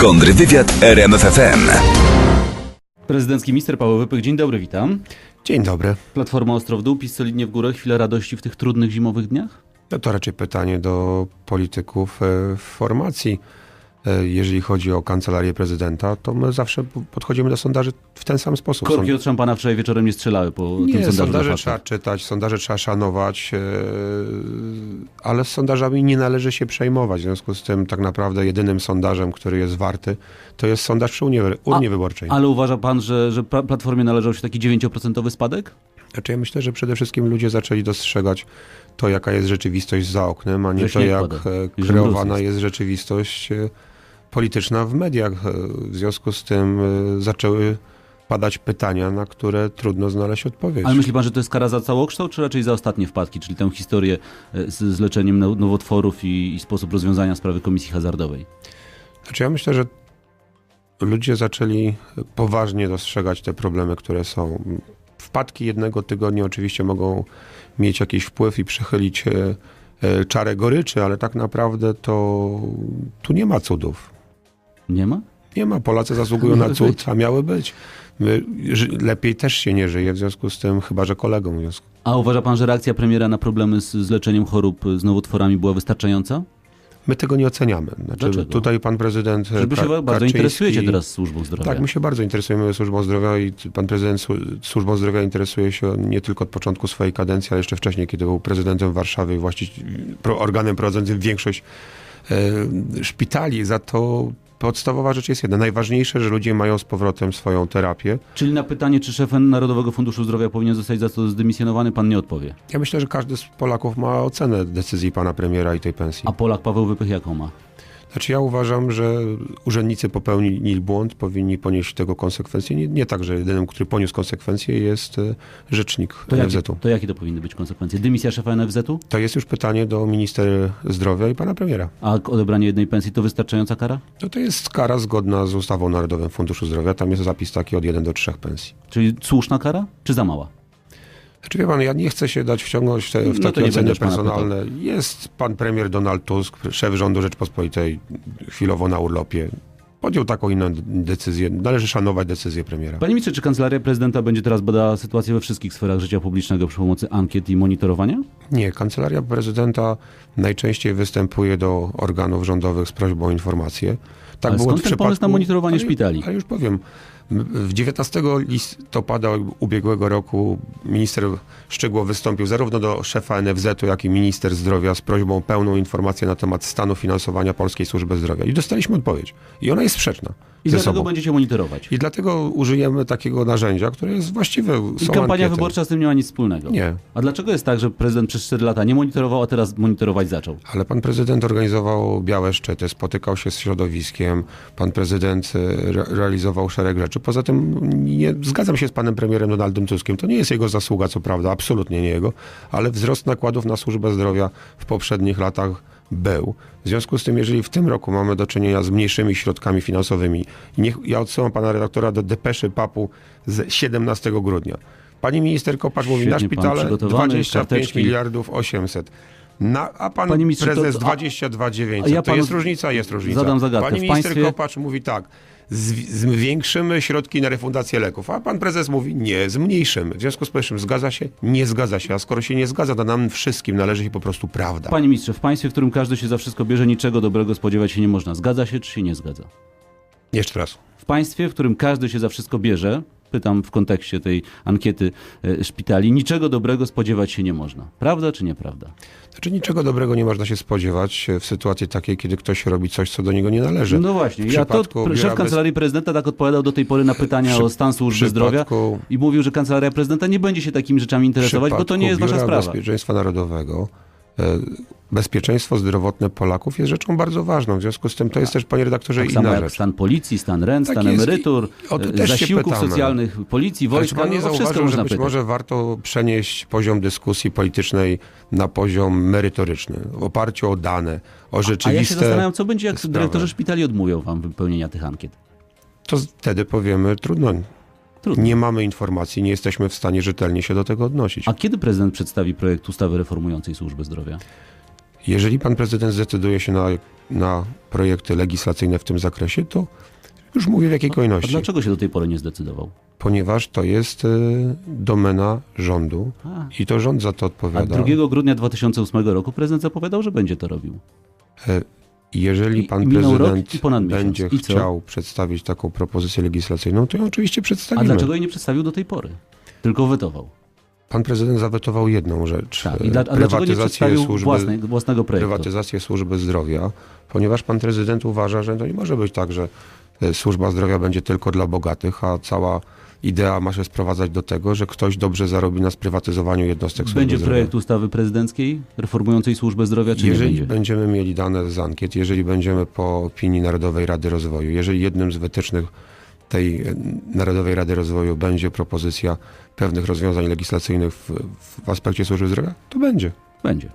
Kontrwywiad RMFFM. Prezydencki minister Paweł Wypych, dzień dobry, witam. Dzień dobry. Platforma ostro w dół, PiS solidnie w górę, chwila radości w tych trudnych zimowych dniach? No to raczej pytanie do polityków e, w formacji. E, Jeżeli chodzi o kancelarię prezydenta, to my zawsze podchodzimy do sondaży w ten sam sposób. Korki od szampana wczoraj wieczorem nie strzelały po tym Nie, sondażu sondaże trzeba czytać, sondaże trzeba szanować, e, ale z sondażami nie należy się przejmować. W związku z tym tak naprawdę jedynym sondażem, który jest warty, to jest sondaż przy urnie, urnie wyborczej. Ale uważa pan, że, że Platformie należał się taki 9% spadek? Znaczy ja myślę, że przede wszystkim ludzie zaczęli dostrzegać to, jaka jest rzeczywistość za oknem, a nie to, jak e, kreowana jest. rzeczywistość e, polityczna w mediach. E, W związku z tym zaczęły padać pytania, na które trudno znaleźć odpowiedź. Ale myśli pan, że to jest kara za całokształt, czy raczej za ostatnie wpadki, czyli tę historię e, z, z leczeniem now- nowotworów i, i sposób rozwiązania sprawy komisji hazardowej? Znaczy ja myślę, że ludzie zaczęli poważnie dostrzegać te problemy, które są. Wpadki jednego tygodnia oczywiście mogą mieć jakiś wpływ i przechylić e, e, czarę goryczy, ale tak naprawdę to tu nie ma cudów. Nie ma? Nie ma. Polacy zasługują na cud, a miały być. My, lepiej też się nie żyje, w związku z tym, chyba że kolegom. W związku. A uważa pan, że reakcja premiera na problemy z, z leczeniem chorób z nowotworami była wystarczająca? My tego nie oceniamy. Znaczy, Dlaczego? tutaj pan prezydent. Żeby się Ka- bardzo Kaczyński- interesujecie teraz służbą zdrowia. Tak, my się bardzo interesujemy służbą zdrowia i pan prezydent słu- służbą zdrowia interesuje się nie tylko od początku swojej kadencji, ale jeszcze wcześniej, kiedy był prezydentem Warszawy i właściwie organem prowadzącym większość e, szpitali. Za to podstawowa rzecz jest jedna. Najważniejsze, że ludzie mają z powrotem swoją terapię. Czyli na pytanie, czy szef Narodowego Funduszu Zdrowia powinien zostać za to zdymisjonowany, pan nie odpowie. Ja myślę, że każdy z Polaków ma ocenę decyzji pana premiera i tej pensji. A Polak Paweł Wypych jaką ma? Znaczy ja uważam, że urzędnicy popełnili błąd, powinni ponieść tego konsekwencje. Nie, nie tak, że jedynym, który poniósł konsekwencje jest e, rzecznik To jakie, NFZ-u. to jakie to powinny być konsekwencje? Dymisja szefa NFZ-u? To jest już pytanie do minister zdrowia i pana premiera. A odebranie jednej pensji to wystarczająca kara? No to jest kara zgodna z ustawą o Narodowym Funduszu Zdrowia. Tam jest zapis taki od 1 do 3 pensji. Czyli słuszna kara, czy za mała? Znaczy wie pan, ja nie chcę się dać wciągnąć w, te, w No takie oceny personalne. Jest pan premier Donald Tusk, szef rządu Rzeczpospolitej, chwilowo na urlopie. Podjął taką inną decyzję. Należy szanować decyzję premiera. Panie ministrze, czy kancelaria prezydenta będzie teraz badała sytuację we wszystkich sferach życia publicznego przy pomocy ankiet i monitorowania? Nie, kancelaria prezydenta najczęściej występuje do organów rządowych z prośbą o informacje. Tak Ale było skąd w ten przypadku... pomysł na monitorowanie ale, szpitali? Ale już powiem. W 19 listopada ubiegłego roku minister Szczygło wystąpił zarówno do szefa NFZ-u, jak i minister zdrowia z prośbą o pełną informację na temat stanu finansowania Polskiej Służby Zdrowia. I dostaliśmy odpowiedź. I ona jest I dlatego sobą. będziecie monitorować. I dlatego użyjemy takiego narzędzia, które jest właściwe. I kampania ankiety. wyborcza z tym nie ma nic wspólnego. Nie. A dlaczego jest tak, że prezydent przez 4 lata nie monitorował, a teraz monitorować zaczął? Ale pan prezydent organizował białe szczyty, spotykał się z środowiskiem, pan prezydent e, re realizował szereg rzeczy. Poza tym nie zgadzam się z panem premierem Donaldem Tuskiem. To nie jest jego zasługa, co prawda, absolutnie nie jego, ale wzrost nakładów na służbę zdrowia w poprzednich latach był. W związku z tym, jeżeli w tym roku mamy do czynienia z mniejszymi środkami finansowymi, i niech, ja odsyłam pana redaktora do depeszy PAP-u z 17 grudnia. Pani minister Kopacz mówi, na szpitale przygotowany, 25 karteczki. miliardów 800. Na, a pan Panie ministrze, prezes a- 22 900. a ja to jest różnica? Jest różnica. zadam zagadkę. Pani minister państwie- Kopacz mówi tak, zwiększymy środki na refundację leków, a pan prezes mówi nie, zmniejszymy. W związku z powyższym zgadza się? Nie zgadza się. A skoro się nie zgadza, to nam wszystkim należy się po prostu prawda. Panie ministrze, w państwie, w którym każdy się za wszystko bierze, niczego dobrego spodziewać się nie można. Zgadza się, czy się nie zgadza? Jeszcze raz. W państwie, w którym każdy się za wszystko bierze, pytam w kontekście tej ankiety e, szpitali, niczego dobrego spodziewać się nie można. Prawda czy nieprawda? Znaczy niczego dobrego nie można się spodziewać w sytuacji takiej, kiedy ktoś robi coś, co do niego nie należy. No właśnie, ja to szef bez- kancelarii prezydenta tak odpowiadał do tej pory na pytania przy- o stan służby zdrowia i mówił, że kancelaria prezydenta nie będzie się takimi rzeczami interesować, bo to nie jest wasza sprawa. Bezpieczeństwa Narodowego e, bezpieczeństwo zdrowotne Polaków jest rzeczą bardzo ważną. W związku z tym to jest też, panie redaktorze, Tak inna rzecz. stan policji, stan rent, Tak stan jest. emerytur, O, e, zasiłków socjalnych, policji, wojska, pan nie no, zauważył, że być pytać. może warto przenieść poziom dyskusji politycznej na poziom merytoryczny, w oparciu o dane, o A ja się rzeczywiste... zastanawiam, co będzie, jak sprawy. dyrektorzy szpitali odmówią wam wypełnienia tych ankiet. To wtedy powiemy, trudno, Trudno. nie mamy informacji, nie jesteśmy w stanie rzetelnie się do tego odnosić. A kiedy prezydent przedstawi projekt ustawy reformującej służbę zdrowia? Jeżeli pan prezydent zdecyduje się na, na projekty legislacyjne w tym zakresie, to już mówię w jakiej A kolejności. dlaczego się do tej pory nie zdecydował? Ponieważ to jest y, domena rządu A, i to rząd za to a odpowiada. 2 grudnia 2008 roku prezydent zapowiadał, że będzie to robił. Jeżeli pan prezydent będzie chciał przedstawić taką propozycję legislacyjną, to ją oczywiście A przedstawimy. dlaczego jej nie przedstawił do tej pory? Tylko wetował. Pan prezydent zawetował jedną rzecz. Tak. e, I dla, a prywatyzację służby, własnej, własnego projektu? prywatyzację służby zdrowia, ponieważ pan prezydent uważa, że to nie może być tak, że e, służba zdrowia będzie tylko dla bogatych, a cała idea ma się sprowadzać do tego, że ktoś dobrze zarobi na sprywatyzowaniu jednostek służby Będzie projekt ustawy prezydenckiej reformującej służbę zdrowia, czy Jeżeli nie będzie? będziemy mieli dane z ankiet, jeżeli będziemy po opinii Narodowej Rady Rozwoju, jeżeli jednym z wytycznych tej e, Narodowej Rady Rozwoju będzie propozycja pewnych rozwiązań legislacyjnych w, w aspekcie służby zdrowia, to będzie. Będzie.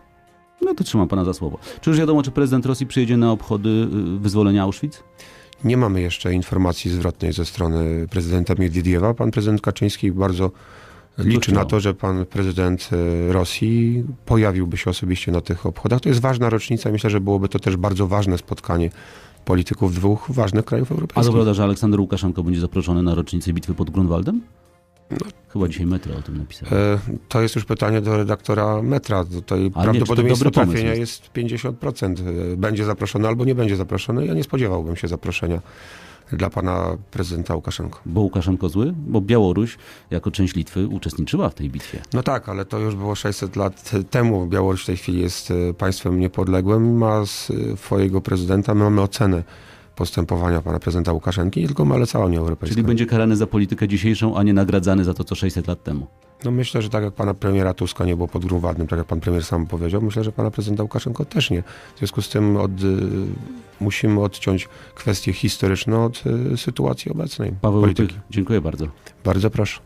No to trzymam pana za słowo. Czy już wiadomo, czy prezydent Rosji przyjedzie na obchody y, wyzwolenia Auschwitz? Nie mamy jeszcze informacji zwrotnej ze strony prezydenta Miedwiediewa. Pan prezydent Kaczyński bardzo liczy na to, że pan prezydent e, Rosji pojawiłby się osobiście na tych obchodach. To jest ważna rocznica myślę, że byłoby to też bardzo ważne spotkanie polityków dwóch ważnych krajów A to europejskich. prawda, że Aleksander Łukaszenko będzie zaproszony na rocznicę bitwy pod Grunwaldem? No. Chyba dzisiaj metro o tym napisał. E, To jest już pytanie do redaktora Metra. Tutaj prawdopodobieństwo dobry pomysł trafienia jest? jest 50%. E, Będzie zaproszony albo nie będzie zaproszony. Ja nie spodziewałbym się zaproszenia dla pana prezydenta Łukaszenko. Bo Łukaszenko zły? Bo Białoruś jako część Litwy uczestniczyła w tej bitwie. No tak, ale to już było 600 lat temu. Białoruś w tej chwili jest e, państwem niepodległym, ma s- swojego prezydenta. My mamy ocenę postępowania pana prezydenta Łukaszenki, nie tylko my, ale cała Unia Europejska. Czyli będzie karany za politykę dzisiejszą, a nie nagradzany za to, co 600 lat temu. No myślę, że tak jak pana premiera Tuska nie było pod Grunwaldem, tak jak pan premier sam powiedział, myślę, że pana prezydenta Łukaszenko też nie. W związku z tym od, y, musimy odciąć kwestie historyczne od y, sytuacji obecnej Paweł. Łupych, dziękuję bardzo. Bardzo proszę.